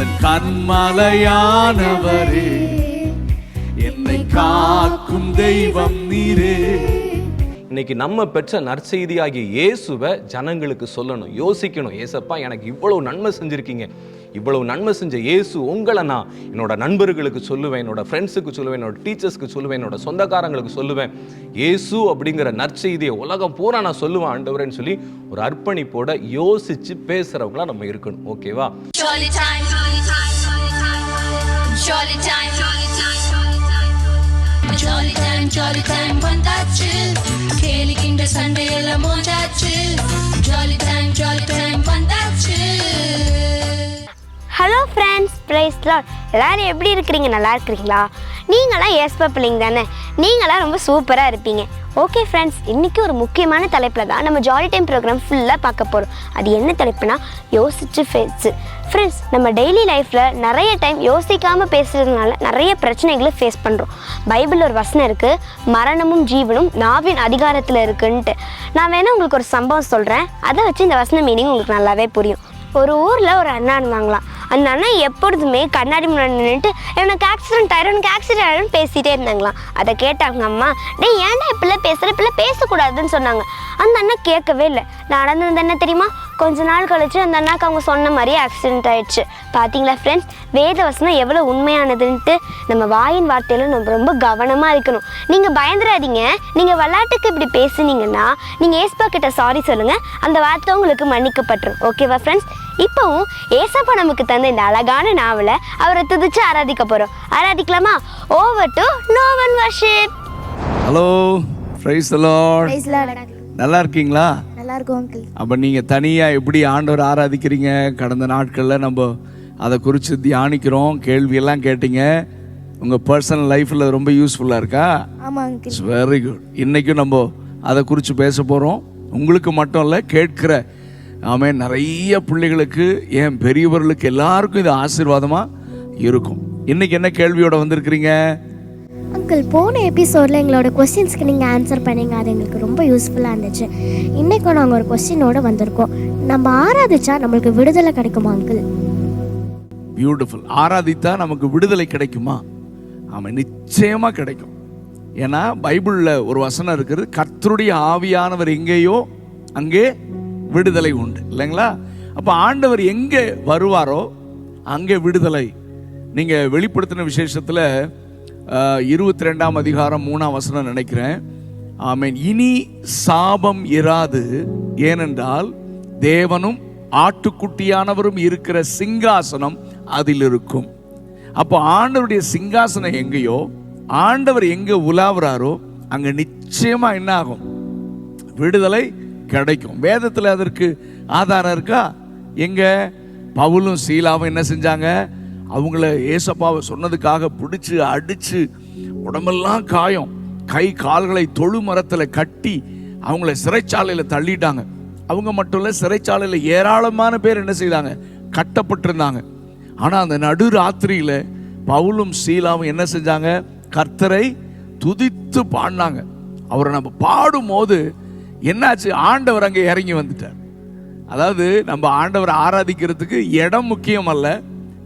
எந்த கண்மலையானவரே. என்னை காக்கும் தெய்வம் நீரே. இன்னைக்கு நம்ம பெற்ற நற்செய்தியாகிய இயேசுவை ஜனங்களுக்கு சொல்லணும் யோசிக்கணும் ஏசப்பா எனக்கு இவ்வளவு நன்மை செஞ்சுருக்கீங்க இவ்வளவு நன்மை செஞ்ச இயேசு உங்களை நான் என்னோட நண்பர்களுக்கு சொல்லுவேன் என்னோட ஃப்ரெண்ட்ஸுக்கு சொல்லுவேன் என்னோட டீச்சர்ஸ்க்கு சொல்லுவேன் என்னோட சொந்தக்காரங்களுக்கு சொல்லுவேன் இயேசு அப்படிங்கிற நற்செய்தியை உலகம் பூரா நான் சொல்லுவேன் ஆண்டவரேன்னு சொல்லி ஒரு அர்ப்பணிப்போட யோசிச்சு பேசுறவங்களா நம்ம இருக்கணும் ஓகேவா Jolly time, jolly time, jolly time, jolly time, jolly time, jolly time வந்தாச்சு. கேலிக்கின்ற சண்டையெல்லாம் மோதாச்சு. ஜாலி டைம் ஜாலி டைம் வந்தாச்சு. ஹலோ ஃப்ரெண்ட்ஸ் ப்ரைஸ் லாட் எல்லாரும் எப்படி இருக்கிறீங்க? நல்லா இருக்கிறீங்களா? நீங்களாம் ஏஸ்பா பிள்ளைங்க தானே? நீங்களாம் ரொம்ப சூப்பராக இருப்பீங்க. ஓகே ஃப்ரெண்ட்ஸ் இன்றைக்கி ஒரு முக்கியமான தலைப்பில் தான் நம்ம ஜாலி டைம் ப்ரோக்ராம் ஃபுல்லாக பார்க்க போகிறோம் அது என்ன தலைப்புனா யோசிச்சு ஃபேஸு ஃப்ரெண்ட்ஸ் நம்ம டெய்லி லைஃப்பில் நிறைய டைம் யோசிக்காமல் பேசுகிறதுனால நிறைய பிரச்சனைகளை ஃபேஸ் பண்ணுறோம் பைபிள் ஒரு வசனம் இருக்குது மரணமும் ஜீவனும் நாவின் அதிகாரத்தில் இருக்குன்ட்டு. நான் வேணால் உங்களுக்கு ஒரு சம்பவம் சொல்கிறேன் அதை வச்சு இந்த வசன மீனிங் உங்களுக்கு நல்லாவே புரியும். ஒரு ஊரில் ஒரு அண்ணா இருந்தாங்களாம் அந்த அண்ணா எப்பொழுதுமே கண்ணாடி முன்னாடி நின்றுட்டு எனக்கு ஆக்சிடென்ட் ஆயிரும் எனக்கு ஆக்சிடென்ட் ஆயிரும் பேசிட்டே இருந்தாங்களாம். அதை கேட்டாங்க அம்மா டே ஏன்டா இப்பெல்லாம் பேசுகிற இப்படிலாம் பேசக்கூடாதுன்னு சொன்னாங்க. அந்த அண்ணா கேட்கவே இல்லை. நடந்தது என்ன தெரியுமா? கொஞ்ச நாள் கழிச்சு அந்த அண்ணாக்கு அவங்க சொன்ன மாதிரியே ஆக்சிடென்ட் ஆயிடுச்சு. பார்த்தீங்களா ஃப்ரெண்ட்ஸ் வேதவசனம் எவ்வளோ உண்மையானதுன்ட்டு நம்ம வாயின் வார்த்தையில நம்ம ரொம்ப கவனமாக இருக்கணும். நீங்கள் பயந்துடாதீங்க நீங்கள் விளையாட்டுக்கு இப்படி பேசுனீங்கன்னா நீங்கள் ஏஸ்பா கிட்ட சாரி சொல்லுங்கள் அந்த வார்த்தை உங்களுக்கு மன்னிக்கப்பட்டுரும். ஓகேவா ஃப்ரெண்ட்ஸ் இப்போவும் ஏசப்பா நமக்கு தந்த இந்த அழகான நாவலை அவரை துதிச்சு ஆராதிக்க போகிறோம் ஆராதிக்கலாமா? Over to no one worship hello praise நல்லா இருக்கீங்களா? நல்லா இருக்கும் அங்கிள் அப்போ நீங்கள் தனியாக எப்படி ஆண்டவர் ஆராதிக்கிறீங்க? கடந்த நாட்களில் நம்ம அதை குறித்து தியானிக்கிறோம். கேள்வியெல்லாம் கேட்டீங்க. உங்கள் பர்சனல் லைஃப்பில் ரொம்ப யூஸ்ஃபுல்லாக இருக்கா? ஆமா அங்கிள் வெரி குட் இன்றைக்கும் நம்ம அதை குறித்து பேச போகிறோம் உங்களுக்கு மட்டும் இல்லை கேட்கிற ஆமே நிறைய பிள்ளைகளுக்கு ஏன் பெரியவர்களுக்கு எல்லாருக்கும் இது ஆசீர்வாதமாக இருக்கும். இன்னைக்கு என்ன கேள்வியோட வந்திருக்கிறீங்க? அங்கிள் போன எபிசோடில் எங்களோட கொஸ்டின்ஸ்க்கு நீங்கள் ஆன்சர் பண்ணிங்க. அது எங்களுக்கு ரொம்ப யூஸ்ஃபுல்லாக இருந்துச்சு. இன்றைக்கும் நாங்கள் ஒரு கொஸ்டினோடு வந்திருக்கோம். நம்ம ஆராதிச்சா நம்மளுக்கு விடுதலை கிடைக்குமா அங்கிள் பியூட்டிஃபுல் ஆராதித்தா நமக்கு விடுதலை கிடைக்குமா? ஆமாம் நிச்சயமாக கிடைக்கும். ஏன்னா பைபிளில் ஒரு வசனம் இருக்குது கர்த்தருடைய ஆவியானவர் எங்கேயோ அங்கே விடுதலை உண்டு. இல்லைங்களா? அப்போ ஆண்டவர் எங்கே வருவாரோ அங்கே விடுதலை. நீங்கள் வெளிப்படுத்தின விசேஷத்தில் இருபத்தி ரெண்டாம் அதிகாரம் மூணாம் வசனம் நினைக்கிறேன். ஆமீன். இனி சாபம் இராது. ஏனென்றால் தேவனும் ஆட்டுக்குட்டியானவரும் இருக்கிற சிங்காசனம் அதில் இருக்கும் அப்போ ஆண்டவருடைய சிங்காசனம் எங்கேயோ ஆண்டவர் எங்கே உலாவுறாரோ அங்கே நிச்சயமாக என்ன ஆகும் விடுதலை கிடைக்கும். வேதத்தில் அதற்கு ஆதாரம் இருக்கா? எங்கே? பவுலும் சீலாவும் என்ன செஞ்சாங்க? அவங்கள ஏசப்பாவை சொன்னதுக்காக பிடிச்சி அடிச்சு உடம்பெல்லாம் காயம். கை கால்களை தொழு மரத்தில் கட்டி அவங்கள சிறைச்சாலையில் தள்ளிட்டாங்க. அவங்க மட்டும் இல்லை சிறைச்சாலையில் ஏராளமான பேர் என்ன செய்தாங்க? கட்டப்பட்டிருந்தாங்க. ஆனால் அந்த நடு ராத்திரியில் பவுலும் சீலாவும் என்ன செஞ்சாங்க? கர்த்தரை துதித்து பாடினாங்க. அவரை நம்ம பாடும்போது என்னாச்சு? ஆண்டவர் அங்கே இறங்கி வந்துட்டார். அதாவது நம்ம ஆண்டவரை ஆராதிக்கிறதுக்கு இடம் முக்கியம் அல்ல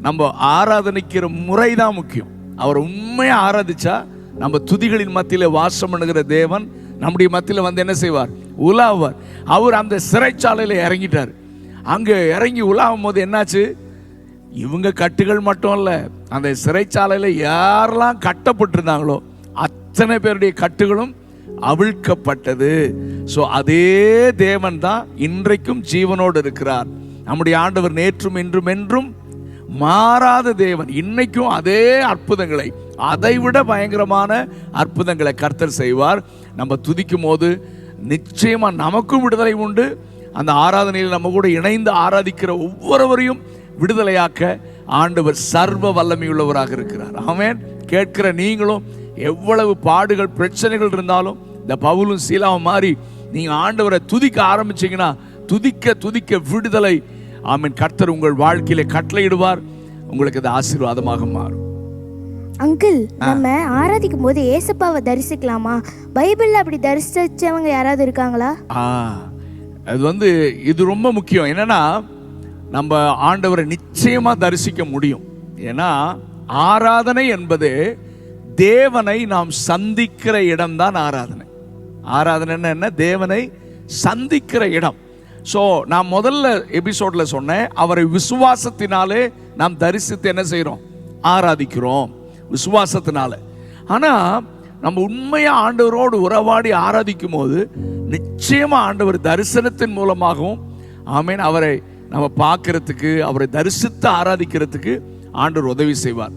நம்ம ஆராதனைக்கிற முறை தான் முக்கியம். அவர் உண்மையாக ஆராதிச்சா நம்ம துதிகளின் மத்தியில் வாசம் பண்ணுகிற தேவன் நம்முடைய மத்தியில் வந்து என்ன செய்வார்? உலாவார் அவர் அந்த சிறைச்சாலையில் இறங்கிட்டார். அங்கே இறங்கி உலாவும் போது என்னாச்சு? இவங்க கட்டுகள் மட்டும் இல்லை அந்த சிறைச்சாலையில் யாரெல்லாம் கட்டப்பட்டிருந்தாங்களோ அத்தனை பேருடைய கட்டுகளும் அவிழ்க்கப்பட்டது. ஸோ அதே தேவன் தான் இன்றைக்கும் ஜீவனோடு இருக்கிறார். நம்முடைய ஆண்டவர் நேற்றும் இன்றும் என்றும் மாறாத தேவன். இன்னைக்கும் அதே அற்புதங்களை அதைவிட பயங்கரமான அற்புதங்களை கர்த்தர் செய்வார். நம்ம துதிக்கும் போது நிச்சயமா நமக்கும் விடுதலை உண்டு. அந்த ஆராதனையில் நம்ம கூட இணைந்து ஆராதிக்கிற ஒவ்வொருவரையும் விடுதலையாக்க ஆண்டவர் சர்வ வல்லமையுள்ளவராக இருக்கிறார். ஆமேன். கேட்கிற நீங்களும் எவ்வளவு பாடுகள் பிரச்சனைகள் இருந்தாலும் இந்த பவுலும் சீலாவும் மாறி நீங்கள் ஆண்டவரை துதிக்க ஆரம்பிச்சிங்கன்னா துதிக்க துதிக்க விடுதலை ஆமென். கர்த்தர் உங்கள் வாழ்க்கையில கட்டளையிடுவார். உங்களுக்கு அது ஆசீர்வாதமாக மாறும். அங்கிள் நம்ம ஆராதிக்கும் போது ஏசப்பாவை தரிசிக்கலாமா? பைபிள்ல அப்படி தரிசிச்சவங்க யாராவது இருக்காங்களா? ஆ. அது வந்து இது ரொம்ப முக்கியம். என்னன்னா நம்ம ஆண்டவரை நிச்சயமா தரிசிக்க முடியும். ஏன்னா ஆராதனை என்பது தேவனை நாம் சந்திக்கிற இடம்தான் ஆராதனை. ஆராதனை என்ன? தேவனை சந்திக்கிற இடம். ஸோ நான் முதல்ல எபிசோடில் சொன்னேன் அவரை விசுவாசத்தினாலே நாம் தரிசித்து என்ன செய்கிறோம் ஆராதிக்கிறோம். விசுவாசத்தினால. ஆனால் நம்ம உண்மையாக ஆண்டவரோடு உறவாடி ஆராதிக்கும் போது நிச்சயமாக ஆண்டவர் தரிசனத்தின் மூலமாகவும் ஆமீன் அவரை நம்ம பார்க்கறதுக்கு அவரை தரிசித்து ஆராதிக்கிறதுக்கு ஆண்டவர் உதவி செய்வார்.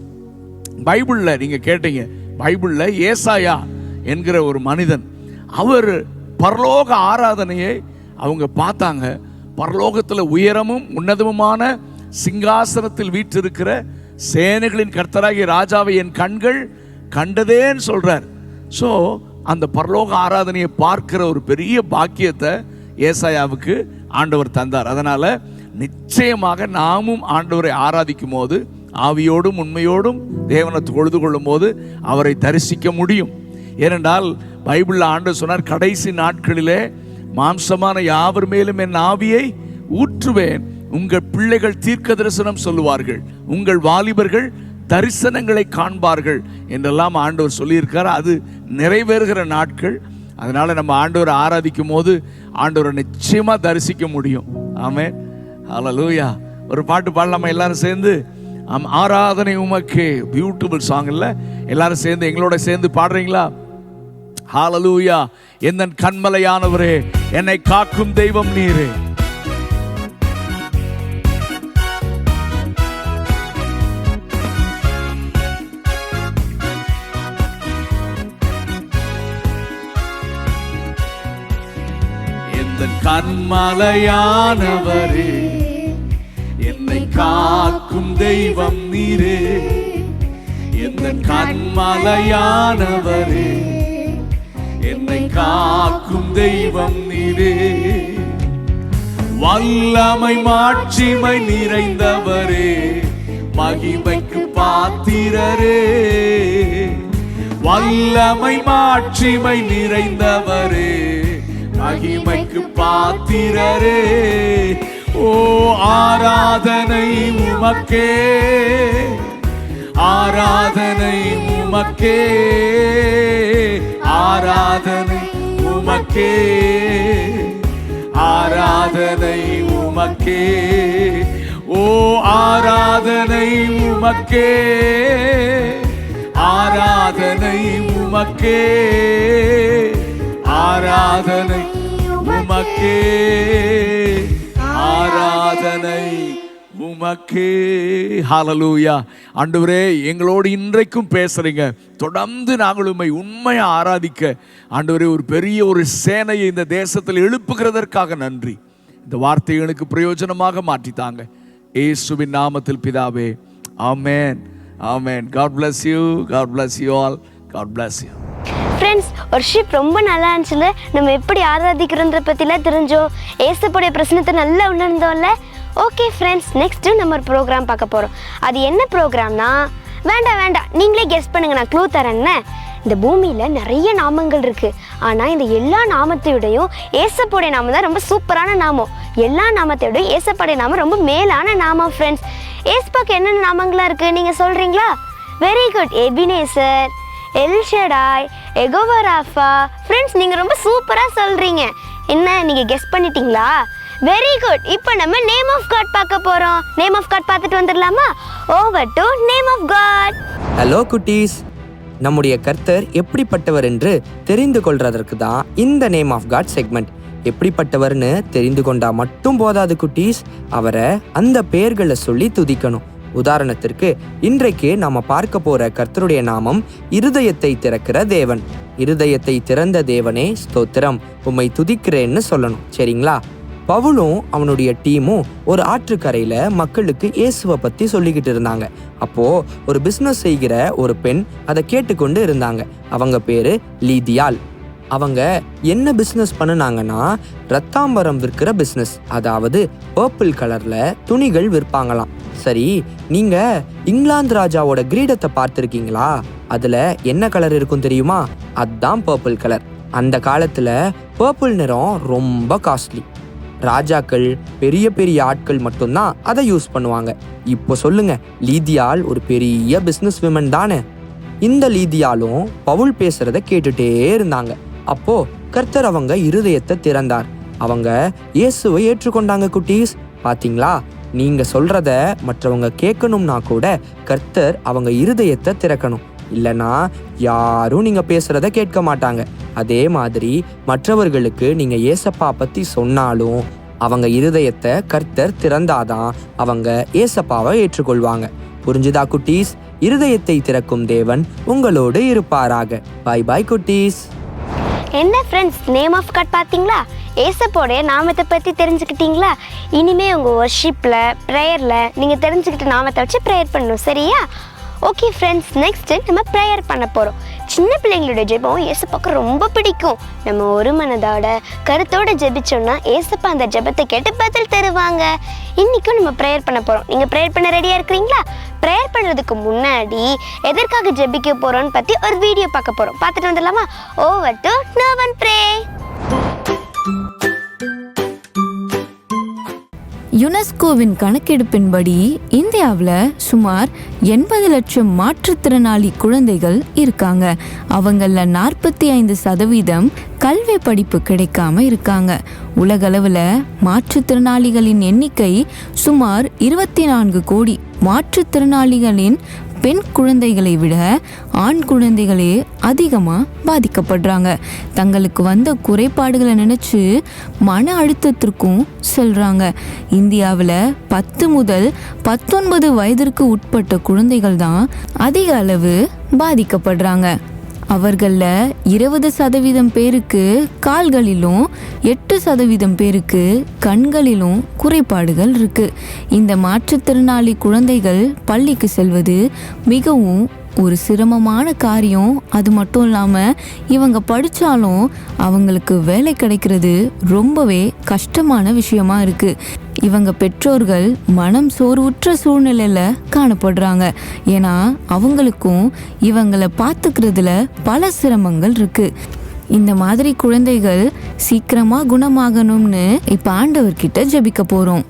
பைபிளில் நீங்கள் கேட்டீங்க பைபிளில் ஏசாயா என்கிற ஒரு மனிதன் அவர் பரலோக ஆராதனையை அவங்க பார்த்தாங்க பரலோகத்தில் உயரமும் உன்னதமுமான சிங்காசனத்தில் வீற்றிருக்கிற சேனைகளின் கர்த்தராகிய ராஜாவை என் கண்கள் கண்டதேன்னு சொல்கிறார் ஸோ அந்த பரலோக ஆராதனையை பார்க்கிற ஒரு பெரிய பாக்கியத்தை ஏசாயாவுக்கு ஆண்டவர் தந்தார். அதனால் நிச்சயமாக நாமும் ஆண்டவரை ஆராதிக்கும் போது ஆவியோடும் உண்மையோடும் தேவனை தொழுது கொள்ளும் போது அவரை தரிசிக்க முடியும். ஏனென்றால் பைபிளில் ஆண்டு சொன்னார் கடைசி நாட்களிலே மாம்சமான யாவர் மேலும் என் ஆவியை ஊற்றுவேன். உங்கள் பிள்ளைகள் தீர்க்க தரிசனம் சொல்லுவார்கள். உங்கள் வாலிபர்கள் தரிசனங்களை காண்பார்கள் என்றெல்லாம் ஆண்டவர் சொல்லியிருக்கார். அது நிறைவேறுகிற நாட்கள். அதனால் நம்ம ஆண்டவரை ஆராதிக்கும் போது ஆண்டவரை நிச்சயமாக தரிசிக்க முடியும். ஆமே ஹalleluya. ஒரு பாட்டு பாடலாமா. எல்லாரும் சேர்ந்து ஆம் ஆராதனை உமக்கு. பியூட்டிஃபுல் சாங் இல்லை? எல்லாரும் சேர்ந்து எங்களோட சேர்ந்து பாடுறீங்களா? ஹாலலூயா எந்தன் கண்மலையானவரே என்னை காக்கும் தெய்வம் நீரே. கண்மலையானவரே என்னை காக்கும் தெய்வம் நீரே. எந்த கண்மலையானவரே என்னை காக்கும் தெய்வம் நீரே. வல்லமை மாட்சிமை நிறைந்தவரே. மகிமைக்கு பாத்திரரே. வல்லமை மாட்சிமை நிறைந்தவரே. மகிமைக்கு பாத்திரரே. ஓ ஆராதனை உமக்கே. ஆராதனை உமக்கே. ஆராதனை உமக்கே. ஆராதனை உமக்கே. ஓ ஆராதனை உமக்கே. ஆராதனை உமக்கே. ஆராதனை உமக்கே. ஆராதனை உமக்கே. ஹாலலூயா ஆண்டவரே எங்களோடு இன்றைக்கும் பேசுறீங்க. தொடர்ந்து நாங்கள் உண்மை உண்மையை ஆராதிக்க. ஆண்டவரே ஒரு பெரிய ஒரு சேனையை இந்த தேசத்தில் எழுப்புகிறதற்காக நன்றி. இந்த வார்த்தைகளுக்கு பிரயோஜனமாக மாற்றித்தாங்க. ஏசுவின் நாமத்தில் பிதாவே ஆமேன். ஆமேன். God bless you God bless you all God bless you friends worship ரொம்ப நல்லா இருந்துச்சுல. நம்ம எப்படி ஆராதிக்கிறோன்ற பற்றிலாம் தெரிஞ்சோம். ஏசப்படைய பிரச்சனத்தை நல்லா உணர்ந்தோம்ல. ஓகே ஃப்ரெண்ட்ஸ் நெக்ஸ்ட்டு நம்ம ஒரு ப்ரோக்ராம் பார்க்க போகிறோம் அது என்ன ப்ரோக்ராம்னா வேண்டாம் வேண்டாம் நீங்களே கெஸ் பண்ணுங்க நான் க்ளூ தரேன்னு இந்த பூமியில் நிறைய நாமங்கள் இருக்குது ஆனால் இந்த எல்லா நாமத்தையோடையும் ஏசப்போடைய நாமம் தான் ரொம்ப சூப்பரான நாமம். எல்லா நாமத்தையோடையும் ஏசப்படைய நாமம் ரொம்ப மேலான நாமம் ஃப்ரெண்ட்ஸ் ஏசப்பாக்கு என்னென்ன நாமங்களாக இருக்குது நீங்கள் சொல்கிறீங்களா very good Ebenezer El Shaddai Jehovah Rapha friends நீங்கள் ரொம்ப சூப்பராக சொல்கிறீங்க என்ன நீங்கள் கெஸ் பண்ணிட்டீங்களா? வெரி குட் இப்போ நம்ம நேம் ஆஃப் காட் பார்க்க போகிறோம் நேம் ஆஃப் காட் பார்த்துட்டு வந்துடலாமா? Over to name of God hello குட்டீஸ். நம்முடைய கர்த்தர் எப்படிப்பட்டவர் என்று தெரிந்து கொள்றதற்கு தான் இந்த நேம் ஆஃப் காட் செக்மெண்ட் எப்படிப்பட்டவர்னு தெரிந்து கொண்டா மட்டும் போதாது குட்டீஸ். அவரை அந்த பெயர்களை சொல்லி துதிக்கணும். உதாரணத்திற்கு இன்றைக்கு நாம பார்க்க போற கர்த்தருடைய நாமம் இருதயத்தை திறக்கிற தேவன். இருதயத்தை திறந்த தேவனே ஸ்தோத்திரம். உம்மை துதிக்கிறேன்னு சொல்லணும். சரிங்களா? பவுலும் அவனுடைய டீமும் ஒரு ஆற்றுக்கரையில மக்களுக்கு இயேசுவை பத்தி சொல்லிக்கிட்டு இருந்தாங்க. அப்போ ஒரு பிசினஸ் செய்கிற ஒரு பெண் அதை கேட்டுக்கொண்டு இருந்தாங்க. அவங்க பேரு லீதியால் அவங்க என்ன பிஸ்னஸ் பண்ணுனாங்கன்னா ரத்தாம்பரம் விற்கிற பிஸ்னஸ் அதாவது பர்பிள் கலர்ல துணிகள் விற்பாங்களாம். சரி நீங்க இங்கிலாந்து ராஜாவோட கிரீடத்தை பார்த்துருக்கீங்களா? அதுல என்ன கலர் இருக்கும் தெரியுமா? அதுதான் பர்பிள் கலர் அந்த காலத்துல பர்பிள் நிறம் ரொம்ப காஸ்ட்லி ராஜாக்கள் பெரிய பெரிய ஆட்கள் மட்டும்தான் அதை யூஸ் பண்ணுவாங்க. இப்போ சொல்லுங்க லீதியால் ஒரு பெரிய பிஸ்னஸ் விமன் தானே? இந்த லீதியாலும் பவுல் பேசுறத கேட்டுட்டே இருந்தாங்க. அப்போ கர்த்தர் அவங்க இருதயத்தை திறந்தார். அவங்க இயேசுவை ஏற்றுக்கொண்டாங்க குட்டீஸ். பாத்தீங்களா? நீங்க சொல்றத மற்றவங்க கேட்கணும்னா கூட கர்த்தர் அவங்க இருதயத்தை திறக்கணும். இல்லைனா யாரும் நீங்கள் பேசுகிறத கேட்க மாட்டாங்க. அதே மாதிரி மற்றவர்களுக்கு நீங்கள் ஏசப்பா பற்றி சொன்னாலும் அவங்க இருதயத்தை கர்த்தர் திறந்தாதான் அவங்க ஏசப்பாவை ஏற்றுக்கொள்வாங்க. புரிஞ்சுதா குட்டீஸ்? இருதயத்தை திறக்கும் தேவன் உங்களோடு இருப்பாராக. பாய் பாய் குட்டீஸ். என்ன ஃப்ரெண்ட்ஸ் நேம் ஆஃப் காட் பார்த்தீங்களா? ஏசப்போடைய நாமத்தை பற்றி தெரிஞ்சுக்கிட்டீங்களா? இனிமே உங்கள் ஒர்ஷிப்பில் ப்ரேயரில் நீங்கள் தெரிஞ்சுக்கிட்ட நாமத்தை வச்சு ப்ரேயர் பண்ணணும் சரியா? ஓகே ஃப்ரெண்ட்ஸ் நெக்ஸ்ட்டு நம்ம ப்ரேயர் பண்ண போகிறோம் சின்ன பிள்ளைங்களோட ஜெபம் ஏசப்பாவுக்கு ரொம்ப பிடிக்கும். நம்ம ஒரு மனதோட கருத்தோட ஜெபிச்சோம்னா ஏசப்பா அந்த ஜெபத்தை கேட்டு பதில் தருவாங்க. இன்றைக்கும் நம்ம ப்ரேயர் பண்ண போகிறோம் நீங்கள் ப்ரேயர் பண்ண ரெடியாக இருக்கிறீங்களா? ப்ரேயர் பண்ணுறதுக்கு முன்னாடி எதற்காக ஜெபிக்க போகிறோன்னு பற்றி ஒரு வீடியோ பார்க்க போகிறோம் பார்த்துட்டு வந்துடலாமா? ஓவர் டு நோவன் ப்ரே யுனெஸ்கோவின் கணக்கெடுப்பின்படி இந்தியாவில் சுமார் எண்பது லட்சம் மாற்றுத்திறனாளி குழந்தைகள் இருக்காங்க. அவங்களில் நாற்பத்தி ஐந்து சதவீதம் கல்வி படிப்பு கிடைக்காம இருக்காங்க. உலகளவில் மாற்றுத்திறனாளிகளின் எண்ணிக்கை சுமார் இருபத்தி நான்கு கோடி மாற்றுத்திறனாளிகளின் பெண் குழந்தைகளை விட ஆண் குழந்தைகளே அதிகமாக பாதிக்கப்படுறாங்க. தங்களுக்கு வந்த குறைபாடுகளை நினச்சி மன அழுத்தத்திற்கும் செல்கிறாங்க இந்தியாவில் பத்து முதல் பத்தொன்பது வயதிற்கு உட்பட்ட குழந்தைகள் தான் அதிக அளவு பாதிக்கப்படுறாங்க. அவர்களில் இருபது சதவீதம் பேருக்கு கால்களிலும் எட்டு சதவீதம் பேருக்கு கண்களிலும் குறைபாடுகள் இருக்கு. இந்த மாற்றுத்திறனாளி குழந்தைகள் பள்ளிக்கு செல்வது மிகவும் ஒரு சிரமமான காரியம். அது மட்டும் இல்லாமல் இவங்க படித்தாலும் அவங்களுக்கு வேலை கிடைக்கிறது ரொம்பவே கஷ்டமான விஷயமா இருக்குது இவங்க பெற்றோர்கள் மனம் சோர்வுற்ற சூழ்நிலையில் காணப்படுறாங்க. ஏன்னா அவங்களுக்கும் இவங்களை பார்த்துக்கிறதுல பல சிரமங்கள் இருக்குது இந்த மாதிரி குழந்தைகள் சீக்கிரமாக குணமாகணும்னு இப்போ ஆண்டவர்கிட்ட ஜபிக்க போகிறோம்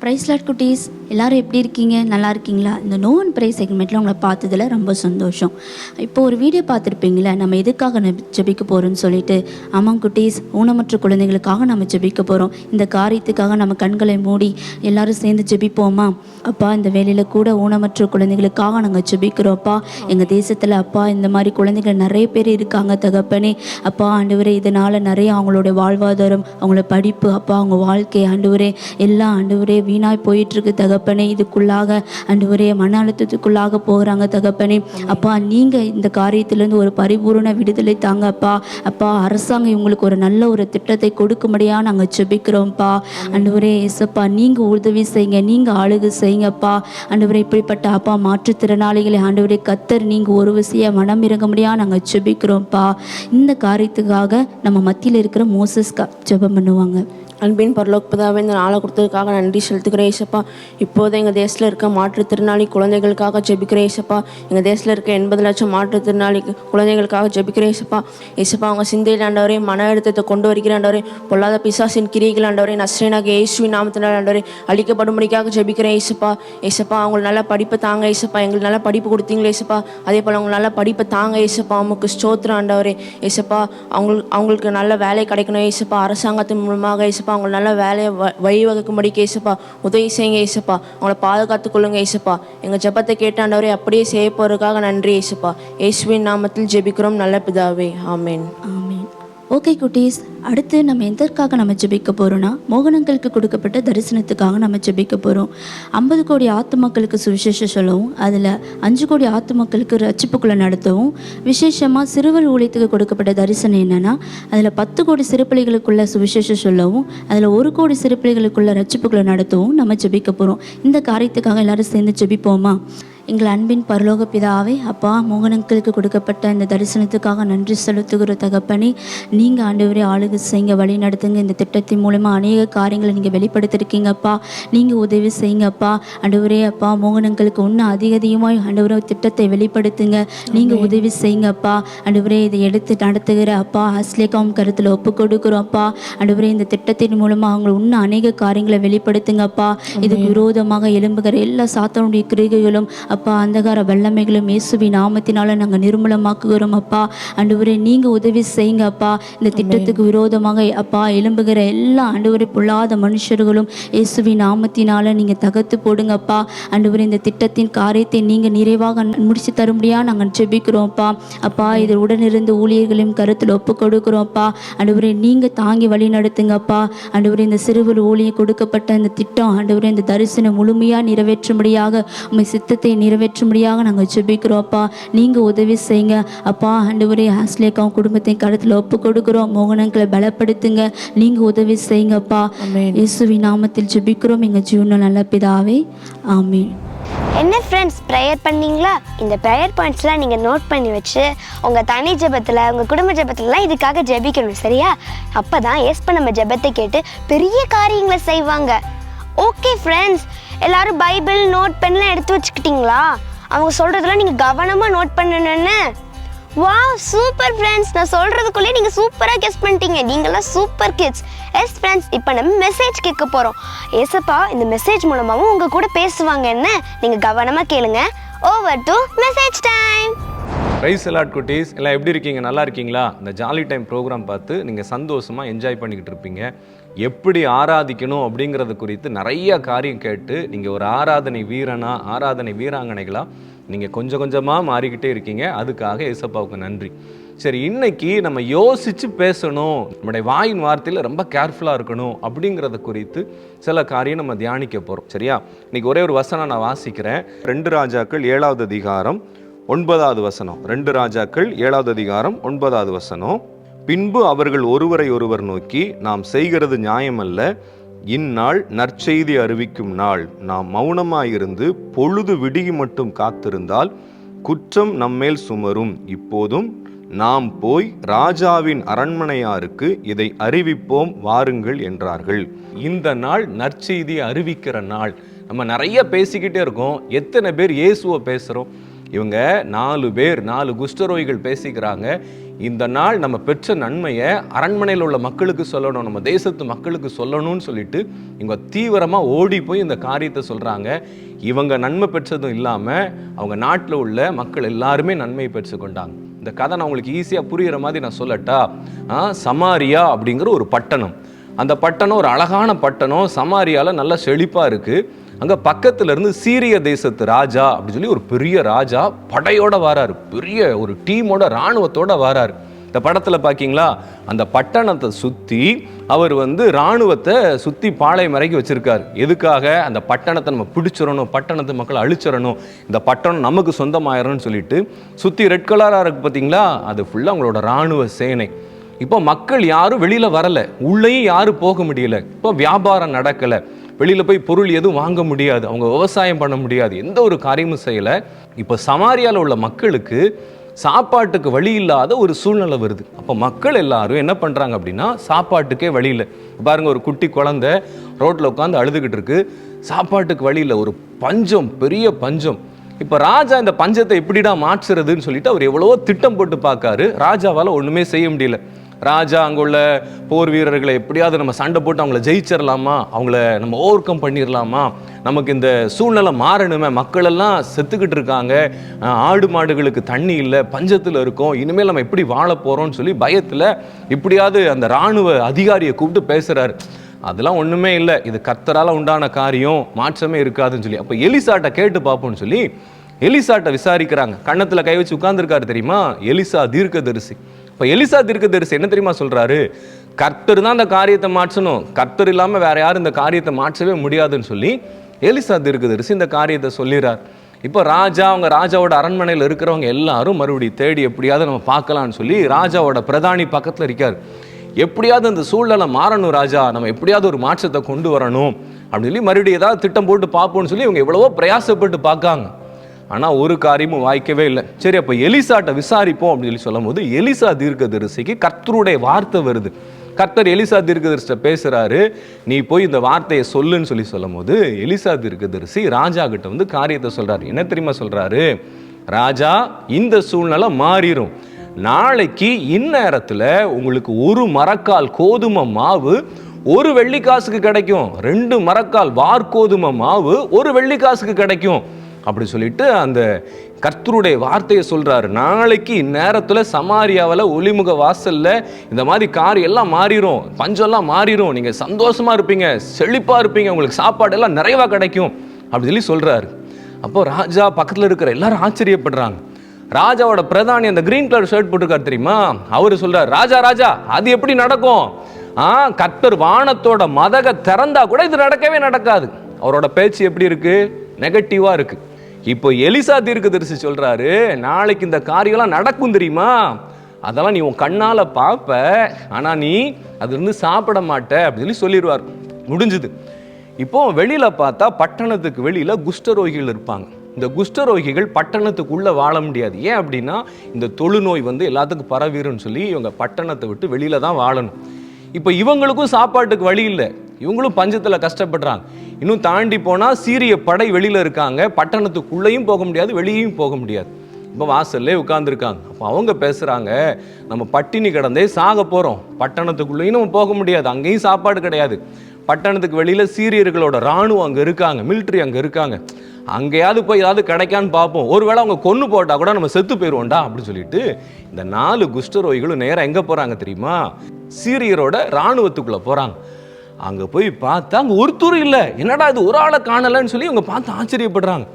ப்ரைஸ்லாட் குட்டீஸ். எல்லாரும் எப்படி இருக்கீங்க? நல்லா இருக்கீங்களா? இந்த நோ அண்ட் ப்ரைஸ் செக்மெண்ட்டில் உங்களை பார்த்ததுல ரொம்ப சந்தோஷம். இப்போ ஒரு வீடியோ பார்த்துருப்பீங்களே நம்ம எதுக்காக நெ- ஜெபிக்க போகிறோம்னு சொல்லிட்டு ஆமாம் குட்டீஸ் ஊனமற்ற குழந்தைகளுக்காக நம்ம ஜெபிக்க போகிறோம் இந்த காரியத்துக்காக நம்ம கண்களை மூடி எல்லாரும் சேர்ந்து ஜெபிப்போமா? அப்பா இந்த வேலையில் கூட ஊனமற்ற குழந்தைகளுக்காக நாங்கள் ஜெபிக்கிறோம்ப்பா எங்கள் தேசத்தில் அப்பா இந்த மாதிரி குழந்தைகள் நிறைய பேர் இருக்காங்க தகப்பனே. அப்பா ஆண்டவரே இதனால் நிறைய அவங்களோட வாழ்வாதாரம் அவங்களோட படிப்பு அப்பா அவங்க வாழ்க்கை ஆண்டவரே. எல்லாம் ஆண்டவரே வீணாய் போயிட்டுருக்கு தகப்ப தகப்பனே இதுக்குள்ளாக அண்டு ஒரே மன அழுத்தத்துக்குள்ளாக போகிறாங்க தகப்பனே. அப்பா நீங்கள் இந்த காரியத்திலேருந்து ஒரு பரிபூரண விடுதலை தாங்க அப்பா. அப்பா அரசாங்கம் இவங்களுக்கு ஒரு நல்ல ஒரு திட்டத்தை கொடுக்கும்படியாக நாங்கள் செபிக்கிறோம்ப்பா அண்டு ஒரே இசப்பா நீங்கள் உதவி செய்யுங்க நீங்கள் ஆளுகு செய்யுங்கப்பா ஆண்டவரே இப்படிப்பட்ட அப்பா மாற்றுத்திறனாளிகளை ஆண்டவரே கத்தர் நீங்கள் ஒரு விஷய மனம் இறங்க முடியாது நாங்கள் ஜெபிக்கிறோம்ப்பா. இந்த காரியத்துக்காக நம்ம மத்தியில் இருக்கிற மோசஸ் ஜெபம் பண்ணுவாங்க. அன்பின் பரலோக்பதாவே இந்த நாளை கொடுத்ததுக்காக நன்றி செலுத்துக்கிறேன் ஏசப்பா. இப்போது எங்கள் தேசத்தில் இருக்க மாற்றுத்திறனாளி குழந்தைகளுக்காக ஜெபிக்கிற ஏசப்பா. எங்கள் தேசத்தில் இருக்க எண்பது லட்சம் மாற்றுத்திறனாளி குழந்தைகளுக்காக ஜெபிக்கிற ஏசப்பா. ஏசப்பா அவங்க சிந்தையில் ஆண்டவரே மன அழுத்தத்தை கொண்டு வருகிற ஆண்டவரே. பொல்லாத பிசாசின் கிரிகள் ஆண்டவரே நஸ்ரீனாக இயேசுவின் நாமத்தினால் ஆண்டவரே அழிக்கப்படும்படிக்காக ஜெபிக்கிற ஏசப்பா. ஏசப்பா அவங்களுக்கு நல்ல படிப்பை தாங்க ஏசப்பா. எங்களுக்கு நல்ல படிப்பு கொடுத்தீங்களே ஏசப்பா. அதே போல் அவங்க நல்ல படிப்பை தாங்க ஏசப்பா. அவங்களுக்கு ஸ்தோத்திரம் ஆண்டவரே. ஏசப்பா அவங்களுக்கு அவங்களுக்கு நல்ல வேலை கிடைக்கணும் ஏசப்பா. அரசாங்கத்தின் மூலமாக ஏசப்பா அவங்க நல்ல வேலையை வ- வழிவகுக்கும்படி ஏசப்பா உதவி செய்யுங்க ஏசப்பா அவங்கள பாதுகாத்துக் கொள்ளுங்க ஏசப்பா எங்கள் ஜெபத்தை கேட்டாண்டவரே அப்படியே செய்ய போகிறதுக்காக நன்றி ஏசப்பா இயேசுவின் நாமத்தில் ஜெபிக்கிறோம் நல்ல பிதாவே. ஆமேன். ஆமேன். ஓகே குட்டீஸ். அடுத்து நம்ம எதற்காக நம்ம ஜெபிக்க போகிறோம்னா மோகனங்களுக்கு கொடுக்கப்பட்ட தரிசனத்துக்காக நம்ம ஜெபிக்க போகிறோம் ஐம்பது கோடி ஆத்துமக்களுக்கு சுவிசேஷம் சொல்லவும் அதில் அஞ்சு கோடி ஆத்துமக்களுக்கு ரட்சிப்புக்குள்ள நடத்தவும் விசேஷமாக சிறுவர் ஊழியத்துக்கு கொடுக்கப்பட்ட தரிசனம் என்னென்னா அதில் பத்து கோடி சிறுப்பிள்ளைகளுக்குள்ள சுவிசேஷம் சொல்லவும் அதில் ஒரு கோடி சிறுப்பிள்ளைகளுக்குள்ள ரட்சிப்புக்குள்ள நடத்தவும் நம்ம ஜெபிக்க போகிறோம் இந்த காரியத்துக்காக எல்லாரும் சேர்ந்து ஜெபிப்போமா? எங்கள் அன்பின் பரலோக பிதாவே அப்பா மோகனங்களுக்கு கொடுக்கப்பட்ட இந்த தரிசனத்துக்காக நன்றி செலுத்துகிற தகப்பனே நீங்கள் ஆண்டவரே ஆளுகை செய்யுங்க வழி நடத்துங்க. இந்த திட்டத்தின் மூலமாக அநேக காரியங்களை நீங்கள் வெளிப்படுத்திருக்கீங்கப்பா. நீங்கள் உதவி செய்யுங்கப்பா. ஆண்டவரே அப்பா மோகனங்களுக்கு இன்னும் அதிக அதிகமாக ஆண்டவரே திட்டத்தை வெளிப்படுத்துங்க. நீங்கள் உதவி செய்யுங்கப்பா. ஆண்டவரே இதை எடுத்து நடத்துகிற அப்பா ஹஸ்லேகாம் கருத்தில் ஒப்பு கொடுக்குறோம்ப்பா ஆண்டவரே இந்த திட்டத்தின் மூலமாக அவங்க இன்னும் அநேக காரியங்களை வெளிப்படுத்துங்கப்பா. இதுக்கு விரோதமாக எழும்புகிற எல்லா சாத்தானுடைய கிரிகைகளும் அப்பா அந்தகார வல்லமைகளும் இயேசுவி நாமத்தினால நாங்கள் நிர்மூலமாக்குகிறோம் அப்பா. ஆண்டவரே நீங்கள் உதவி செய்யுங்க அப்பா இந்த திட்டத்துக்கு விரோதமாக அப்பா எழும்புகிற எல்லா ஆண்டவரே பொல்லாத மனுஷர்களும் இயேசுவின் நாமத்தினால நீங்கள் தகர்த்து போடுங்கப்பா ஆண்டவரே இந்த திட்டத்தின் காரியத்தை நீங்கள் நிறைவாக முடிச்சு தரும்படியா நாங்கள் ஜெபிக்கிறோம்ப்பா அப்பா. இதில் உடனிருந்து ஊழியர்களையும் கருத்தில் ஒப்பு கொடுக்குறோம்ப்பா ஆண்டவரே நீங்கள் தாங்கி வழி நடத்துங்கப்பா ஆண்டவரே இந்த சிறுவர் ஊழியம் கொடுக்கப்பட்ட இந்த திட்டம் ஆண்டவரே இந்த தரிசனம் முழுமையாக நிறைவேற்றும்படியாக உண்மை சித்தத்தை நிறைவேற்றும்படியாக நாங்கள் ஜெபிக்கிறோம்ப்பா நீங்கள் உதவி செய்யுங்க அப்பா. ஆண்டவரே ஆஸ்லேக்காவும் குடும்பத்தையும் கருத்தில் ஒப்பு கொடுக்குறோம் மோகனங்களை பலப்படுத்துங்க. நீங்கள் உதவி செய்யுங்கப்பா. இயேசுவி நாமத்தில் ஜெபிக்கிறோம். எங்கள் ஜீவனில் நல்ல பிதாவே. ஆமென். என்ன ஃப்ரெண்ட்ஸ் ப்ரேயர் பண்ணீங்களா? இந்த ப்ரேயர் பாயிண்ட்ஸ்லாம் நீங்கள் நோட் பண்ணி வச்சு உங்கள் தனி ஜெபத்தில் உங்கள் குடும்ப ஜெபத்துலலாம் இதுக்காக ஜெபிக்கணும் சரியா? அப்போ தான் ஏஸ்ப நம்ம ஜெபத்தை கேட்டு பெரிய காரியங்களை செய்வாங்க. ஓகே ஃப்ரெண்ட்ஸ் எல்லாரும் பைபிள் நோட் பென்லாம் எடுத்து வச்சுக்கிட்டீங்களா? அவங்க சொல்கிறதெல்லாம் நீங்கள் கவனமாக நோட் பண்ணணுன்னு வாவ் சூப்பர் ஃப்ரெண்ட்ஸ் நான் சொல்கிறதுக்குள்ளே நீங்கள் சூப்பராக கெஸ் பண்ணிட்டீங்க. நீங்களாம் சூப்பர் கிட்ஸ் எஸ் ஃப்ரெண்ட்ஸ் இப்போ நம்ம மெசேஜ் கேட்க போகிறோம் ஏசப்பா இந்த மெசேஜ் மூலமாகவும் உங்கள் கூட பேசுவாங்க என்ன? நீங்கள் கவனமாக கேளுங்க. Over to message time praise the Lord குட்டீஸ். எல்லாம் எப்படி இருக்கீங்க? நல்லா இருக்கீங்களா? இந்த ஜாலி டைம் ப்ரோக்ராம் பார்த்து நீங்கள் சந்தோஷமாக என்ஜாய் பண்ணிக்கிட்டு இருப்பீங்க. எப்படி ஆராதிக்கணும் அப்படிங்கிறது குறித்து நிறைய காரியம் கேட்டு நீங்கள் ஒரு ஆராதனை வீரனா ஆராதனை வீராங்கனைகளாக நீங்கள் கொஞ்சம் கொஞ்சமாக மாறிக்கிட்டே இருக்கீங்க. அதுக்காக ஏசப்பாவுக்கு நன்றி. சரி இன்னைக்கு நம்ம யோசித்து பேசணும். நம்முடைய வாயின் வார்த்தையில் ரொம்ப கேர்ஃபுல்லாக இருக்கணும் அப்படிங்கிறத குறித்து சில காரியம் நம்ம தியானிக்க போகிறோம் சரியா? இன்னைக்கு ஒரே ஒரு வசனம் நான் வாசிக்கிறேன். ரெண்டு ராஜாக்கள் ஏழாவது அதிகாரம் ஒன்பதாவது வசனம். ரெண்டு ராஜாக்கள் ஏழாவது அதிகாரம் ஒன்பதாவது வசனம். பின்பு அவர்கள் ஒருவரை ஒருவர் நோக்கி நாம் செய்கிறது நியாயமல்ல. இந்நாள் நற்செய்தி அறிவிக்கும் நாள். நாம் மௌனமாயிருந்து பொழுது விடிகி மட்டும் காத்திருந்தால் குற்றம் நம்மேல் சுமரும். இப்போதும் நாம் போய் ராஜாவின் அரண்மனையாருக்கு இதை அறிவிப்போம் வாருங்கள் என்றார்கள். இந்த நாள் நற்செய்தி அறிவிக்கிற நாள். நம்ம நிறைய பேசிக்கிட்டே இருக்கோம். எத்தனை பேர் இயேசுவை பேசுகிறோம் இவங்க நாலு பேர் நாலு குஷ்டரோகிகள் பேசிக்கிறாங்க. இந்த நாள் நம்ம பெற்ற நன்மையை அரண்மனையில் உள்ள மக்களுக்கு சொல்லணும் நம்ம தேசத்து மக்களுக்கு சொல்லணும்னு சொல்லிட்டு இவங்க தீவிரமாக ஓடி போய் இந்த காரியத்தை சொல்கிறாங்க இவங்க நன்மை பெற்றதும் இல்லாமல் அவங்க நாட்டில் உள்ள மக்கள் எல்லாருமே நன்மை பெற்றுக்கொண்டாங்க இந்த கதை நான் உங்களுக்கு ஈஸியாக புரிகிற மாதிரி நான் சொல்லட்டா? சமாரியா அப்படிங்கிற ஒரு பட்டணம். அந்த பட்டணம் ஒரு அழகான பட்டணம். சமாரியால நல்லா செழிப்பாக இருக்குது அங்கே பக்கத்துல இருந்து சீரிய தேசத்து ராஜா அப்படின்னு சொல்லி ஒரு பெரிய ராஜா படையோட வராரு. பெரிய ஒரு டீமோட இராணுவத்தோட வராரு. இந்த படத்தில் பார்க்கீங்களா அந்த பட்டணத்தை சுற்றி அவர் வந்து இராணுவத்தை சுற்றி பாளையம் இறக்கி வச்சுருக்கார். எதுக்காக? அந்த பட்டணத்தை நம்ம பிடிச்சிடணும் பட்டணத்து மக்களை அழிச்சிடணும். இந்த பட்டணம் நமக்கு சொந்தமாயிரணும்னு சொல்லிட்டு சுற்றி ரெட் கலராக இருக்குது பார்த்தீங்களா அது ஃபுல்லாக அவங்களோட இராணுவ சேனை. இப்போ மக்கள் யாரும் வெளியில் வரலை. உள்ளேயும் யாரும் போக முடியல. இப்போ வியாபாரம் நடக்கலை. வெளியில் போய் பொருள் எதுவும் வாங்க முடியாது. அவங்க விவசாயம் பண்ண முடியாது. எந்த ஒரு காரியமும் செய்யலை. இப்போ சமாரியாவில் உள்ள மக்களுக்கு சாப்பாட்டுக்கு வழி இல்லாத ஒரு சூழ்நிலை வருது. அப்போ மக்கள் எல்லாரும் என்ன பண்ணுறாங்க அப்படின்னா சாப்பாட்டுக்கே வழி இல்லை. பாருங்க ஒரு குட்டி குழந்தை ரோட்டில் உட்காந்து அழுதுகிட்டு இருக்கு. சாப்பாட்டுக்கு வழி இல்லை. ஒரு பஞ்சம் பெரிய பஞ்சம். இப்போ ராஜா இந்த பஞ்சத்தை எப்படிடா மாற்றுறதுன்னு சொல்லிட்டு அவர் எவ்வளவோ திட்டம் போட்டு பார்க்காரு. ராஜாவால் ஒன்றுமே செய்ய முடியல. ராஜா அங்குள்ள போர் வீரர்களை எப்படியாவது நம்ம சண்டை போட்டு அவங்கள ஜெயிச்சிடலாமா அவங்கள நம்ம ஓவர் கம் பண்ணிடலாமா நமக்கு இந்த சூழ்நிலை மாறணுமே. மக்கள் எல்லாம் செத்துக்கிட்டு இருக்காங்க. ஆடு மாடுகளுக்கு தண்ணி இல்லை பஞ்சத்தில் இருக்கோம். இனிமேல் நம்ம எப்படி வாழ போகிறோம்னு சொல்லி பயத்தில் இப்படியாவது அந்த இராணுவ அதிகாரியை கூப்பிட்டு பேசுகிறாரு அதெல்லாம் ஒன்றுமே இல்லை. இது கத்தரால் உண்டான காரியம். மாற்றமே இருக்காதுன்னு சொல்லி. அப்போ எலிசாட்டை கேட்டு பார்ப்போம்னு சொல்லி எலிசாட்டை விசாரிக்கிறாங்க. கன்னத்தில் கை வச்சு உட்காந்துருக்காரு தெரியுமா? எலிசா தீர்க்கதரிசி. இப்போ எலிசா தீர்க்கதரிசி என்ன தெரியுமா சொல்கிறாரு கர்த்தர் தான் அந்த காரியத்தை மாற்றணும். கர்த்தர் இல்லாமல் வேற யாரும் இந்த காரியத்தை மாற்றவே முடியாதுன்னு சொல்லி எலிசா தீர்க்கதரிசி இந்த காரியத்தை சொல்லிடுறார் இப்போ ராஜா அவங்க ராஜாவோட அரண்மனையில் இருக்கிறவங்க எல்லாரும் மறுபடியும் தேடி எப்படியாவது நம்ம பார்க்கலாம்னு சொல்லி ராஜாவோட பிரதானி பக்கத்தில் இருக்கார். எப்படியாவது அந்த சூழ்நிலை மாறணும் ராஜா. நம்ம எப்படியாவது ஒரு மாற்றத்தை கொண்டு வரணும் அப்படின்னு சொல்லி மறுபடியும் ஏதாவது திட்டம் போட்டு பார்ப்போம்னு சொல்லி இவங்க எவ்வளவோ பிரயாசப்பட்டு பார்க்காங்க. ஆனால் ஒரு காரியமும் வாய்க்கவே இல்லை. சரி அப்போ எலிசாட்ட விசாரிப்போம் அப்படின்னு சொல்லி சொல்லும்போது எலிசா தீர்க்கதரிசிக்கு கர்த்தருடைய வார்த்தை வருது. கர்த்தர் எலிசா தீர்க்கதரிசிட்ட பேசுகிறாரு நீ போய் இந்த வார்த்தையை சொல்லுன்னு சொல்லி சொல்லும்போது எலிசா தீர்க்கதரிசி ராஜா கிட்ட வந்து காரியத்தை சொல்கிறாரு என்ன தெரியுமா சொல்கிறாரு ராஜா இந்த சூழ்நிலை மாறிடும் நாளைக்கு இந்நேரத்தில் உங்களுக்கு ஒரு மரக்கால் கோதுமை மாவு ஒரு வெள்ளிக்காசுக்கு கிடைக்கும். ரெண்டு மரக்கால் வார்கோதுமை மாவு ஒரு வெள்ளிக்காசுக்கு கிடைக்கும். அப்படி சொல்லிட்டு அந்த கர்த்தருடைய வார்த்தையை சொல்கிறாரு நாளைக்கு இந்நேரத்தில் சமாரியாவில் ஒளிமுக வாசலில் இந்த மாதிரி கார் எல்லாம் மாறிடும் பஞ்சம்லாம் மாறிடும் நீங்கள் சந்தோஷமாக இருப்பீங்க செழிப்பாக இருப்பீங்க உங்களுக்கு சாப்பாடு எல்லாம் கிடைக்கும் அப்படி சொல்லி சொல்கிறாரு அப்போ ராஜா பக்கத்தில் இருக்கிற எல்லாரும் ஆச்சரியப்படுறாங்க. ராஜாவோட பிரதானி அந்த கிரீன் கலர் ஷர்ட் போட்டிருக்காரு தெரியுமா? அவர் சொல்கிறார் ராஜா ராஜா அது எப்படி நடக்கும்? ஆ கர்த்தர் வானத்தோட மதக திறந்தா கூட இது நடக்கவே நடக்காது. அவரோட பேச்சு எப்படி இருக்கு? நெகட்டிவாக இருக்குது இப்போ எலிசா தீர்க்கதரிசி சொல்கிறாரு நாளைக்கு இந்த காரியம்லாம் நடக்கும் தெரியுமா? அதெல்லாம் நீ உன் கண்ணால் பார்ப்ப. ஆனால் நீ அதுலேருந்து சாப்பிட மாட்ட. அப்படின்னு சொல்லி சொல்லிடுவார் முடிஞ்சுது. இப்போ வெளியில் பார்த்தா பட்டணத்துக்கு வெளியில் குஷ்டரோகிகள் இருப்பாங்க. இந்த குஷ்டரோகிகள் பட்டணத்துக்குள்ளே வாழ முடியாது. ஏன் அப்படின்னா இந்த தொழுநோய் வந்து எல்லாத்துக்கும் பரவிருன்னு சொல்லி இவங்க பட்டணத்தை விட்டு வெளியில் தான் வாழணும். இப்போ இவங்களுக்கும் சாப்பாட்டுக்கு வழி இல்லை. இவங்களும் பஞ்சத்தில் கஷ்டப்படுறாங்க. இன்னும் தாண்டி போனால் சீரிய படை வெளியில் இருக்காங்க. பட்டணத்துக்குள்ளேயும் போக முடியாது வெளியேயும் போக முடியாது. இப்போ வாசல்லே உட்காந்துருக்காங்க அப்போ அவங்க பேசுகிறாங்க நம்ம பட்டினி கிடந்தே சாக போகிறோம் பட்டணத்துக்குள்ளேயும் நம்ம போக முடியாது அங்கேயும் சாப்பாடு கிடையாது. பட்டணத்துக்கு வெளியில் சீரியர்களோட ராணுவம் அங்கே இருக்காங்க மிலிட்ரி அங்கே இருக்காங்க. அங்கேயாவது போய் ஏதாவது கிடைக்கான்னு பார்ப்போம். ஒருவேளை அவங்க கொன்று போட்டால் கூட நம்ம செத்து போயிடுவோம்டா அப்படின்னு சொல்லிட்டு இந்த நாலு குஷ்டரோகிகளும் நேராக எங்கே போகிறாங்க தெரியுமா? சீரியரோட ராணுவத்துக்குள்ளே போகிறாங்க அங்கே போய் பார்த்தா அங்கே ஒருத்தரும் இல்லை. என்னடா இது ஒரு ஆளை காணலைன்னு சொல்லி இவங்க பார்த்து ஆச்சரியப்படுறாங்க.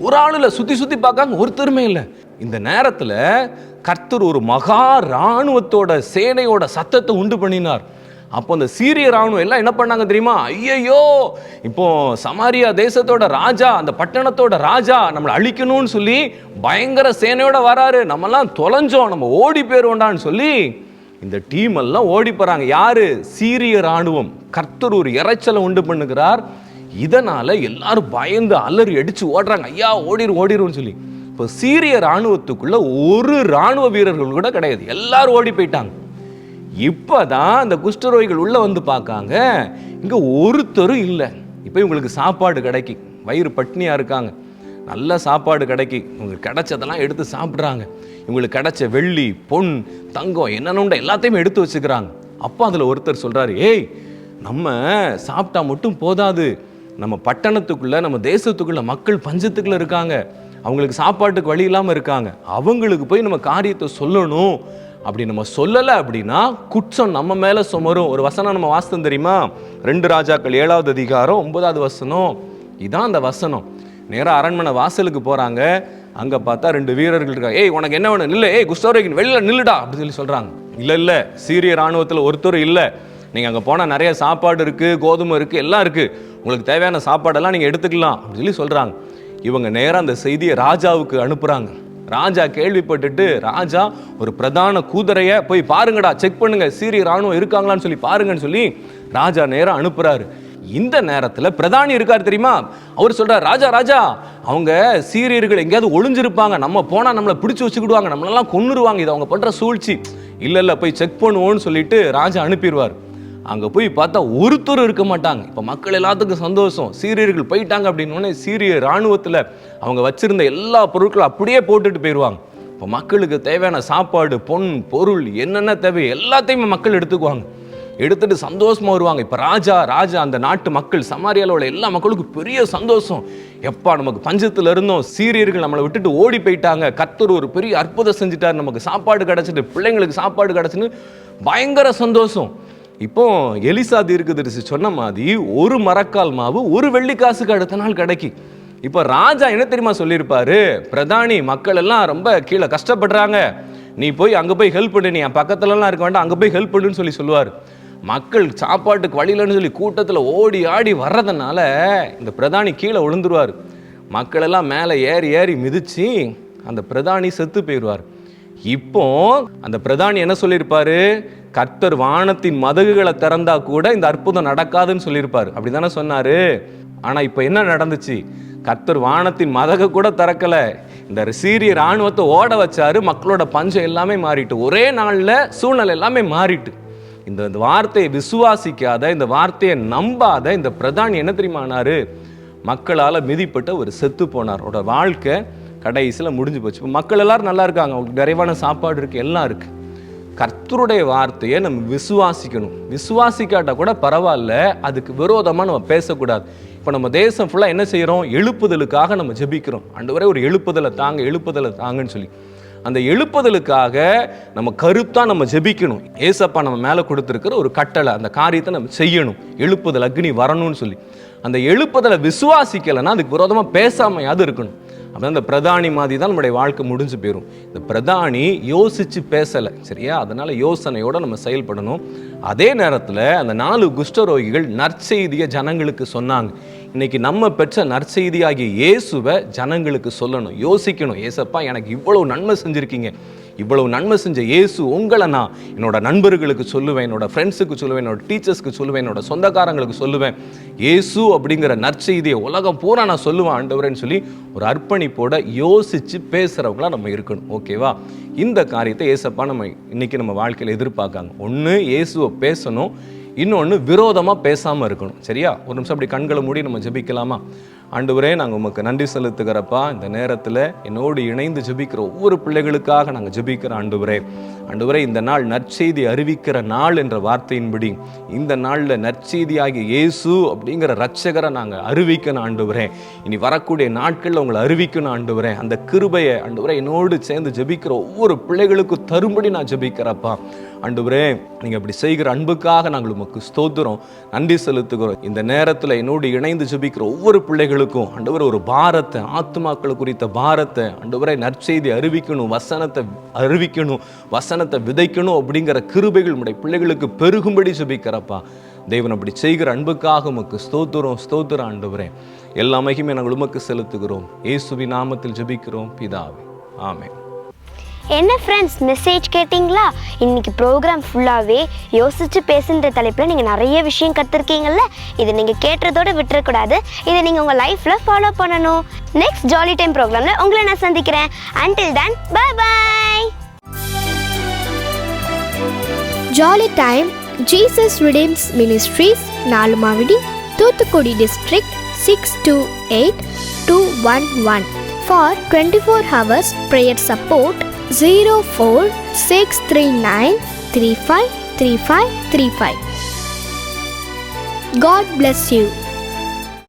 ஒரு ஆளில் இல்லை சுற்றி சுற்றி பார்க்காங்க ஒருத்தருமே இல்லை. இந்த நேரத்தில் கர்த்தர் ஒரு மகா இராணுவத்தோட சேனையோட சத்தத்தை உண்டு பண்ணினார். அப்போ அந்த சீரிய ராணுவம் எல்லாம் என்ன பண்ணாங்க தெரியுமா? ஐயையோ! இப்போ சமாரியா தேசத்தோட ராஜா அந்த பட்டணத்தோட ராஜா நம்மளை அழிக்கணும்னு சொல்லி பயங்கர சேனையோட வராரு. நம்மலாம் தொலைஞ்சோம் நம்ம ஓடி போயிருவோண்டான்னு சொல்லி இந்த டீம் எல்லாம் ஓடி போகிறாங்க யாரு? சீரிய ராணுவம் கர்த்தர் ஒரு இறைச்சலை உண்டு பண்ணுகிறார். இதனால எல்லாரும் பயந்து அலறி அடிச்சு ஓடுறாங்க. ஐயா ஓடிரு ஓடிருன்னு சொல்லி. இப்போ சீரிய ராணுவத்துக்குள்ள ஒரு ராணுவ வீரர்கள் கூட கிடையாது. எல்லாரும் ஓடி போயிட்டாங்க. இப்பதான் அந்த குஷ்டரோகிகள் உள்ள வந்து பார்க்காங்க. இங்க ஒருத்தரும் இல்லை. இப்போ இவங்களுக்கு சாப்பாடு கிடைக்கும் வயிறு பட்னியா இருக்காங்க. நல்ல சாப்பாடு கிடைக்கி. இவங்களுக்கு கிடைச்சதெல்லாம் எடுத்து சாப்பிட்றாங்க. இவங்களுக்கு கிடைச்ச வெள்ளி பொன் தங்கம் என்னென்ன எல்லாத்தையுமே எடுத்து வச்சுக்கிறாங்க. அப்போ அதில் ஒருத்தர் சொல்கிறாரு ஏய் நம்ம சாப்பிட்டா மட்டும் போதாது. நம்ம பட்டணத்துக்குள்ளே நம்ம தேசத்துக்குள்ளே மக்கள் பஞ்சத்துக்குள்ளே இருக்காங்க. அவங்களுக்கு சாப்பாட்டுக்கு வழி இல்லாமல் இருக்காங்க. அவங்களுக்கு போய் நம்ம காரியத்தை சொல்லணும். அப்படி நம்ம சொல்லலை அப்படின்னா குற்றம் நம்ம மேலே சுமரும். ஒரு வசனம் நம்ம வாசனம் தெரியுமா? ரெண்டு ராஜாக்கள் ஏழாவது அதிகாரம் ஒன்பதாவது வசனம். இதான் அந்த வசனம். நேராக அரண்மனை வாசலுக்கு போகிறாங்க அங்கே பார்த்தா ரெண்டு வீரர்கள் இருக்காங்க. ஏய் உனக்கு என்ன வேணும்? இல்லை ஏய் குஸ்தோரைக்கு வெளியில் நில்லுடா. அப்படின்னு சொல்லி சொல்கிறாங்க இல்லை இல்லை. சீரிய ராணுவத்தில் ஒருத்தர் இல்லை. நீங்கள் அங்கே போனால் நிறைய சாப்பாடு இருக்குது கோதுமை இருக்குது எல்லாம் இருக்குது உங்களுக்கு தேவையான சாப்பாடெல்லாம் நீங்கள் எடுத்துக்கலாம். அப்படின்னு சொல்லி சொல்கிறாங்க இவங்க நேராக அந்த செய்தியை ராஜாவுக்கு அனுப்புகிறாங்க ராஜா கேள்விப்பட்டுட்டு ராஜா ஒரு பிரதான கூதரையை போய் பாருங்கடா. செக் பண்ணுங்க. சீரிய ராணுவம் இருக்காங்களான்னு சொல்லி பாருங்கன்னு சொல்லி ராஜா நேராக அனுப்புகிறாரு இந்த நேரத்தில் பிரதானி இருக்கார் தெரியுமா? அவர் சொல்கிறார் ராஜா ராஜா அவங்க சீரியர்கள் எங்கேயாவது ஒளிஞ்சிருப்பாங்க. நம்ம போனால் நம்மளை பிடிச்சி வச்சுக்கிடுவாங்க. நம்மளெல்லாம் கொன்னுருவாங்க. இது அவங்க பண்ணுற சூழ்ச்சி. இல்லை இல்லை போய் செக் பண்ணுவோன்னு சொல்லிட்டு ராஜா அனுப்பிடுவார் அங்கே போய் பார்த்தா ஒருத்தரும் இருக்க மாட்டாங்க. இப்போ மக்கள் எல்லாத்துக்கும் சந்தோஷம். சீரியர்கள் போயிட்டாங்க அப்படின்னு சீரிய இராணுவத்தில் அவங்க வச்சிருந்த எல்லா பொருட்களும் அப்படியே போட்டுட்டு போயிடுவாங்க இப்போ மக்களுக்கு தேவையான சாப்பாடு பொன் பொருள் என்னென்ன தேவை எல்லாத்தையுமே மக்கள் எடுத்துக்குவாங்க. எடுத்துட்டு சந்தோஷமா வருவாங்க. இப்போ ராஜா ராஜா அந்த நாட்டு மக்கள் சமாரியாவில் உள்ள எல்லா மக்களுக்கும் பெரிய சந்தோஷம். எப்பா நமக்கு பஞ்சத்துல இருந்தோம். சீரியர்கள் நம்மளை விட்டுட்டு ஓடி போயிட்டாங்க. கத்தர் ஒரு பெரிய அற்புதம் செஞ்சுட்டார். நமக்கு சாப்பாடு கிடைச்சிட்டு பிள்ளைங்களுக்கு சாப்பாடு கிடைச்சுன்னு பயங்கர சந்தோஷம். இப்போ எலிசா தீர்க்கதரிசி சொன்ன மாதிரி ஒரு மரக்கால் மாவு ஒரு வெள்ளிக்காசுக்கு அடுத்த நாள் கிடைக்கி. இப்போ ராஜா என்ன தெரியுமா சொல்லியிருப்பாரு? பிரதானி மக்கள் எல்லாம் ரொம்ப கீழே கஷ்டப்படுறாங்க. நீ போய் அங்கே போய் ஹெல்ப் பண்ணு. நீ என் பக்கத்துலலாம் இருக்க வேண்டாம். அங்கே போய் ஹெல்ப் பண்ணுன்னு சொல்லி சொல்லுவார். மக்கள் சாப்பாட்டுக்கு வழியிலன்னு சொல்லி கூட்டத்தில் ஓடி ஆடி வர்றதுனால இந்த பிரதானி கீழே விழுந்துருவார். மக்களெல்லாம் மேலே ஏறி ஏறி மிதித்து அந்த பிரதானி செத்து போயிடுவார். இப்போ அந்த பிரதானி என்ன சொல்லியிருப்பாரு? கர்த்தர் வானத்தின் மதகுகளை திறந்தா கூட இந்த அற்புதம் நடக்காதுன்னு சொல்லிருப்பார் அப்படி தானே சொன்னார். ஆனால் இப்போ என்ன நடந்துச்சு? கர்த்தர் வானத்தின் மதக கூட திறக்கலை. இந்த சீரிய ராணுவத்தை ஓட வச்சாரு. மக்களோட பஞ்சம் எல்லாமே மாறிட்டு. ஒரே நாளில் சூழ்நிலை எல்லாமே மாறிட்டு. இந்த இந்த வார்த்தையை விசுவாசிக்காத இந்த வார்த்தையை நம்பாத இந்த பிரதானி என்ன தெரியுமானாரு மக்களால் மிதிப்பட்ட ஒரு செத்து போனார். அவரோட வாழ்க்கை கடைசியில் முடிஞ்சு போச்சு. இப்போ மக்கள் எல்லாரும் நல்லா இருக்காங்க. அவங்களுக்கு நிறைவான சாப்பாடு இருக்குது எல்லாம் இருக்குது கர்த்தருடைய வார்த்தையை நம்ம விசுவாசிக்கணும். விசுவாசிக்காட்டா கூட பரவாயில்ல. அதுக்கு விரோதமாக நம்ம பேசக்கூடாது. இப்போ நம்ம தேசம் ஃபுல்லாக என்ன செய்கிறோம் எழுப்புதலுக்காக நம்ம ஜெபிக்கிறோம். அண்டு ஒரு எழுப்புதலை தாங்க எழுப்புதலை தாங்கன்னு சொல்லி. அந்த எழுப்புதலுக்காக நம்ம கருத்தாக நம்ம ஜெபிக்கணும். ஏசப்பா நம்ம மேலே கொடுத்துருக்கிற ஒரு கட்டளை அந்த காரியத்தை நம்ம செய்யணும். எழுப்புதல் அக்னி வரணும்னு சொல்லி. அந்த எழுப்புதலை விசுவாசிக்கலைன்னா அதுக்கு விரோதமாக பேசாமையாவது இருக்கணும். அப்போ அந்த பிரதானி மாதிரி தான் நம்முடைய வாழ்க்கை முடிஞ்சு போயிடும் இந்த பிரதானி யோசித்து பேசலை. சரியா? அதனால் யோசனையோடு நம்ம செயல்படணும். அதே நேரத்தில் அந்த நாலு குஷ்டரோகிகள் நற்செய்தியை ஜனங்களுக்கு சொன்னாங்க. இன்னைக்கு நம்ம பெற்ற நற்செய்தியாகிய இயேசுவை ஜனங்களுக்கு சொல்லணும் யோசிக்கணும். ஏசப்பா எனக்கு இவ்வளவு நன்மை செஞ்சுருக்கீங்க. இவ்வளவு நன்மை செஞ்ச இயேசு உங்களை நான் என்னோட நண்பர்களுக்கு சொல்லுவேன் என்னோட ஃப்ரெண்ட்ஸுக்கு சொல்லுவேன் என்னோட டீச்சர்ஸ்க்கு சொல்லுவேன் என்னோட சொந்தக்காரங்களுக்கு சொல்லுவேன். இயேசு அப்படிங்கிற நற்செய்தியை உலகம் பூரா நான் சொல்லுவேன் ஆண்டவரேன்னு சொல்லி ஒரு அர்ப்பணிப்போட யோசிச்சு பேசுறவங்களா நம்ம இருக்கணும். ஓகேவா? இந்த காரியத்தை ஏசப்பா நம்ம இன்னைக்கு நம்ம வாழ்க்கையில் எதிர்பார்க்காங்க. ஒன்று இயேசுவை பேசணும். இன்னொன்று விரோதமாக பேசாமல் இருக்கணும். சரியா? ஒரு நிமிஷம் அப்படி கண்களை மூடி நம்ம ஜெபிக்கலாமா? ஆண்டவரே நாங்கள் உமக்கு நன்றி செலுத்துகிறப்பா. இந்த நேரத்தில் என்னோடு இணைந்து ஜெபிக்கிற ஒவ்வொரு பிள்ளைகளுக்காக நாங்கள் ஜெபிக்கிற ஆண்டவரே. ஆண்டவரே இந்த நாள் நற்செய்தி அறிவிக்கிற நாள் என்ற வார்த்தையின்படி இந்த நாளில் நற்செய்தியாகிய இயேசு அப்படிங்கிற ரட்சகரை நாங்கள் அறிவிக்கணும் ஆண்டவரே. இனி வரக்கூடிய நாட்களில் உங்களை அறிவிக்கணும் ஆண்டவரே. அந்த கிருபையை ஆண்டவரே என்னோடு சேர்ந்து ஜெபிக்கிற ஒவ்வொரு பிள்ளைகளுக்கும் தரும்படி நான் ஜெபிக்கிறப்பா. ஆண்டவரே நீங்கள் இப்படி செய்கிற அன்புக்காக நாங்கள் உமக்கு ஸ்தோத்துகிறோம் நன்றி செலுத்துகிறோம். இந்த நேரத்தில் என்னோடு இணைந்து ஜபிக்கிற ஒவ்வொரு பிள்ளைகளுக்கும் ஆண்டவர் ஒரு பாரத்தை ஆத்மாக்கள் குறித்த பாரத்தை ஆண்டவரை நற்செய்தி அறிவிக்கணும் வசனத்தை அறிவிக்கணும் வசனத்தை விதைக்கணும் அப்படிங்கிற கிருபைகள் உடைய பிள்ளைகளுக்கு பெருகும்படி ஜபிக்கிறப்பா. தேவன் அப்படி செய்கிற அன்புக்காக உமக்கு ஸ்தோத்துறோம் ஸ்தோத்துற ஆண்டவரே. எல்லா மகிமே நாங்கள் உமக்கு செலுத்துகிறோம். இயேசுவி நாமத்தில் ஜெபிக்கிறோம். பிதாவே. ஆமே என்ன ஃப்ரெண்ட்ஸ் மெசேஜ் கேட்டிங்களா? இன்னைக்கு ப்ரோக்ராம் ஃபுல்லாகவே யோசித்து பேசுன்ற தலைப்பில் நீங்கள் நிறைய விஷயம் கற்றுருக்கீங்கள்ல இதை நீங்கள் கேட்டதோடு விட்டுறக்கூடாது. இதை நீங்கள் உங்கள் லைஃப்பில் ஃபாலோ பண்ணணும். நெக்ஸ்ட் ஜாலி டைம் ப்ரோக்ராமில் உங்களை நான் சந்திக்கிறேன். Until then bye bye jolly time Jesus redeems ministries Nalumavadi Thoothukudi district six two eight two one one four twenty four hours prayer support 04639353535. God bless you.